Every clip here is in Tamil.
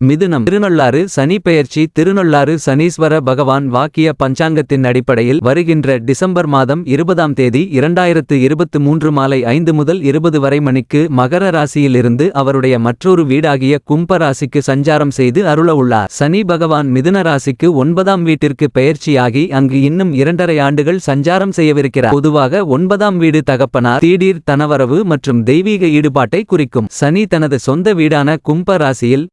மிதுனம் திருநள்ளாறு சனி பெயர்ச்சி திருநள்ளாறு சனீஸ்வர பகவான் வாக்கிய பஞ்சாங்கத்தின் அடிப்படையில் வருகின்ற டிசம்பர் மாதம் இருபதாம் தேதி இரண்டாயிரத்து இருபத்து மூன்று மாலை ஐந்து முதல் இருபது வரை மணிக்கு மகர ராசியிலிருந்து அவருடைய மற்றொரு வீடாகிய கும்ப ராசிக்கு சஞ்சாரம் செய்து அருள உள்ளார். சனி பகவான் மிதுன ராசிக்கு ஒன்பதாம் வீட்டிற்கு பெயர்ச்சியாகி அங்கு இன்னும் இரண்டரை ஆண்டுகள் சஞ்சாரம் செய்யவிருக்கிறார். பொதுவாக ஒன்பதாம் வீடு தகப்பனார் தீடீர் தனவரவு மற்றும் தெய்வீக ஈடுபாட்டை குறிக்கும். சனி தனது சொந்த வீடான கும்ப ராசியில்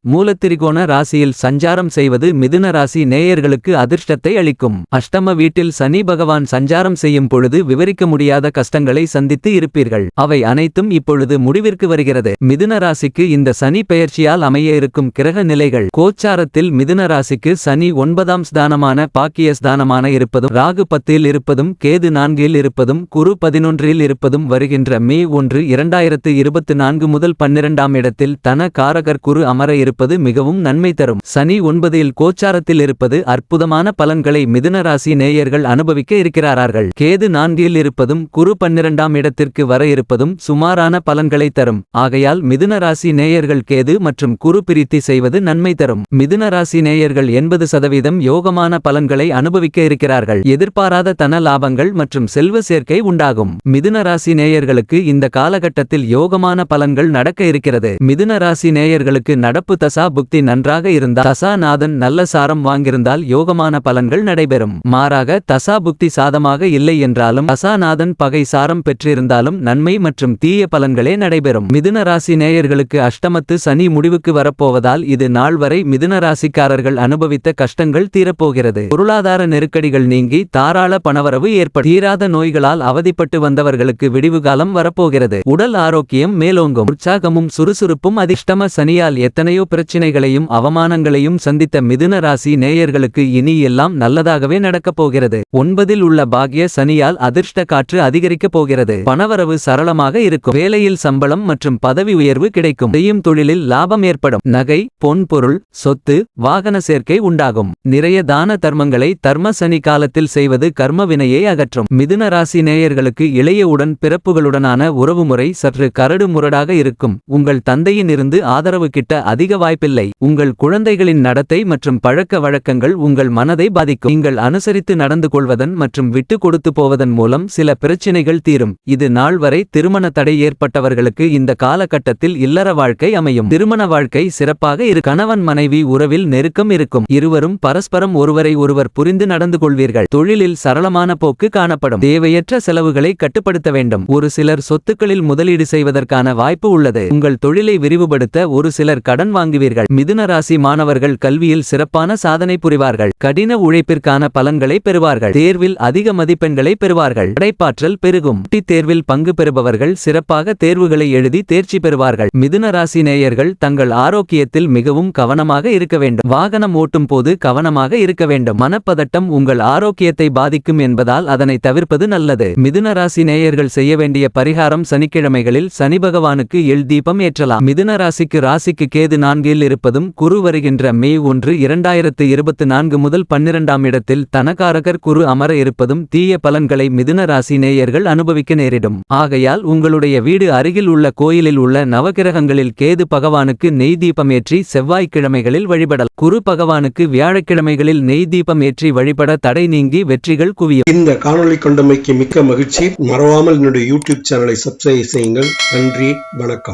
மூலத்திரிகோண ராசியில் சஞ்சாரம் செய்வது மிதுன ராசி நேயர்களுக்கு அதிர்ஷ்டத்தை அளிக்கும். அஷ்டம வீட்டில் சனி பகவான் சஞ்சாரம் செய்யும் பொழுது விவரிக்க முடியாத கஷ்டங்களை சந்தித்து இருப்பீர்கள். அவை அனைத்தும் இப்பொழுது முடிவிற்கு வருகிறது. மிதுன ராசிக்கு இந்த சனி பெயர்ச்சியால் அமைய இருக்கும் கிரக நிலைகள். கோச்சாரத்தில் மிதுன ராசிக்கு சனி ஒன்பதாம் ஸ்தானமான பாக்கிய ஸ்தானமான இருப்பதும் ராகு பத்தில் இருப்பதும் கேது நான்கில் இருப்பதும் குரு பதினொன்றில் இருப்பதும் வருகின்ற மே ஒன்று இரண்டாயிரத்து இருபத்து நான்கு முதல் பன்னிரண்டாம் இடத்தில் தன காரகர் குரு அமர இருப்பது மிகவும் நன்மை தரும். சனி ஒன்பதில் கோச்சாரத்தில் இருப்பது அற்புதமான பலன்களை மிதுன ராசி நேயர்கள் அனுபவிக்க இருக்கிறார்கள். கேது நான்கில் இருப்பதும் குரு பன்னிரண்டாம் இடத்திற்கு வர இருப்பதும் சுமாரான பலன்களை தரும். ஆகையால் மிதுன ராசி நேயர்கள் கேது மற்றும் குரு பிரித்தி செய்வது நன்மை தரும். மிதுன ராசி நேயர்கள் எண்பது சதவீதம் யோகமான பலன்களை அனுபவிக்க இருக்கிறார்கள். எதிர்பாராத தன லாபங்கள் மற்றும் செல்வ சேர்க்கை உண்டாகும். மிதுன ராசி நேயர்களுக்கு இந்த காலகட்டத்தில் யோகமான பலன்கள் நடக்க இருக்கிறது. மிதுன ராசி நேயர்களுக்கு நடப்பு தசா புக்தி நன்றாக இருந்தால் தசாநாதன் நல்ல சாரம் வாங்கியிருந்தால் யோகமான பலன்கள் நடைபெறும். மாறாக தசா புக்தி சாதமாக இல்லை என்றாலும் தசாநாதன் பகை சாரம் பெற்றிருந்தாலும் நன்மை மற்றும் தீய பலன்களே நடைபெறும். மிதுன ராசி நேயர்களுக்கு அஷ்டமத்து சனி முடிவுக்கு வரப்போவதால் இது நாள் வரை மிதுன ராசிக்காரர்கள் அனுபவித்த கஷ்டங்கள் தீரப்போகிறது. பொருளாதார நெருக்கடிகள் நீங்கி தாராள பணவரவு ஏற்படும். தீராத நோய்களால் அவதிப்பட்டு வந்தவர்களுக்கு விடிவு காலம் வரப்போகிறது. உடல் ஆரோக்கியம் மேலோங்கும். உற்சாகமும் சுறுசுறுப்பும் அதிர்ஷ்டம சனியால் எத்தனையோ பிரச்சினைகளையும் அவமானங்களையும் சந்தித்த மிதுன ராசி நேயர்களுக்கு இனி எல்லாம் நல்லதாகவே நடக்கப் போகிறது. ஒன்பதில் உள்ள பாக்ய சனியால் அதிர்ஷ்ட காற்று அதிகரிக்கப் போகிறது. பணவரவு சரளமாக இருக்கும். வேலையில் சம்பளம் மற்றும் பதவி உயர்வு கிடைக்கும். செய்யும் தொழிலில் லாபம் ஏற்படும். நகை பொன் பொருள் சொத்து வாகன சேர்க்கை உண்டாகும். நிறைய தான தர்மங்களை தர்ம சனி காலத்தில் செய்வது கர்ம வினையை அகற்றும். மிதுன ராசி நேயர்களுக்கு இளைய உடன் பிறப்புகளுடனான உறவுமுறை சற்று கரடு முரடாக இருக்கும். உங்கள் தந்தையின் இருந்து ஆதரவு கிட்ட அதிக வாய்ப்பில்லை. உங்கள் குழந்தைகளின் நடத்தை மற்றும் பழக்க வழக்கங்கள் உங்கள் மனதை பாதிக்கும். நீங்கள் அனுசரித்து நடந்து கொள்வதன் மற்றும் விட்டு கொடுத்து போவதன் மூலம் சில பிரச்சினைகள் தீரும். இது நாள் வரை திருமண தடை ஏற்பட்டவர்களுக்கு இந்த காலகட்டத்தில் இல்லற வாழ்க்கை அமையும். திருமண வாழ்க்கை சிறப்பாக இரு கணவன் மனைவி உறவில் நெருக்கம் இருக்கும். இருவரும் பரஸ்பரம் ஒருவரை ஒருவர் புரிந்து நடந்து கொள்வீர்கள். தொழிலில் சரளமான போக்கு காணப்படும். தேவையற்ற செலவுகளை கட்டுப்படுத்த வேண்டும். ஒரு சிலர் சொத்துக்களில் முதலீடு செய்வதற்கான வாய்ப்பு உள்ளது. உங்கள் தொழிலை விரிவுபடுத்த ஒரு சிலர் கடன் வாங்குவீர்கள். மிதுனராசி மாணவர்கள் கல்வியில் சிறப்பான சாதனை புரிவார்கள். கடின உழைப்பிற்கான பலன்களை பெறுவார்கள். தேர்வில் அதிக மதிப்பெண்களை பெறுவார்கள். படைப்பாற்றல் பெருகும். டி தேர்வில் பங்கு பெறுபவர்கள் சிறப்பாக தேர்வுகளை எழுதி தேர்ச்சி பெறுவார்கள். மிதுன ராசி நேயர்கள் தங்கள் ஆரோக்கியத்தில் மிகவும் கவனமாக இருக்க வேண்டும். வாகனம் ஓட்டும் போது கவனமாக இருக்க வேண்டும். மனப்பதட்டம் உங்கள் ஆரோக்கியத்தை பாதிக்கும் என்பதால் அதனை தவிர்ப்பது நல்லது. மிதுனராசி நேயர்கள் செய்ய வேண்டிய பரிகாரம் சனிக்கிழமைகளில் சனி பகவானுக்கு எள் தீபம் ஏற்றலாம். மிதுனராசிக்கு ராசிக்கு கேது நான்கில் இருப்பதும் குரு வருகின்ற மே ஒன்று இரண்டாயிரத்து இருபத்து நான்கு முதல் பன்னிரண்டாம் இடத்தில் தனகாரகர் குரு அமர இருப்பதும் தீய பலன்களை மிதுன ராசி நேயர்கள் அனுபவிக்க நேரிடும். ஆகையால் உங்களுடைய வீடு அருகில் உள்ள கோயிலில் உள்ள நவகிரகங்களில் கேது பகவானுக்கு நெய் தீபம் ஏற்றி செவ்வாய்க்கிழமைகளில் வழிபடல். குரு பகவானுக்கு வியாழக்கிழமைகளில் நெய் தீபம் ஏற்றி வழிபட தடை நீங்கி வெற்றிகள் குவியும். இந்த காணொலி கொண்டமைக்கு மிக்க மகிழ்ச்சி. மறவாமல் என்னுடைய யூடியூப் சேனலை சப்ஸ்கிரைப் செய்யுங்கள். நன்றி வணக்கம்.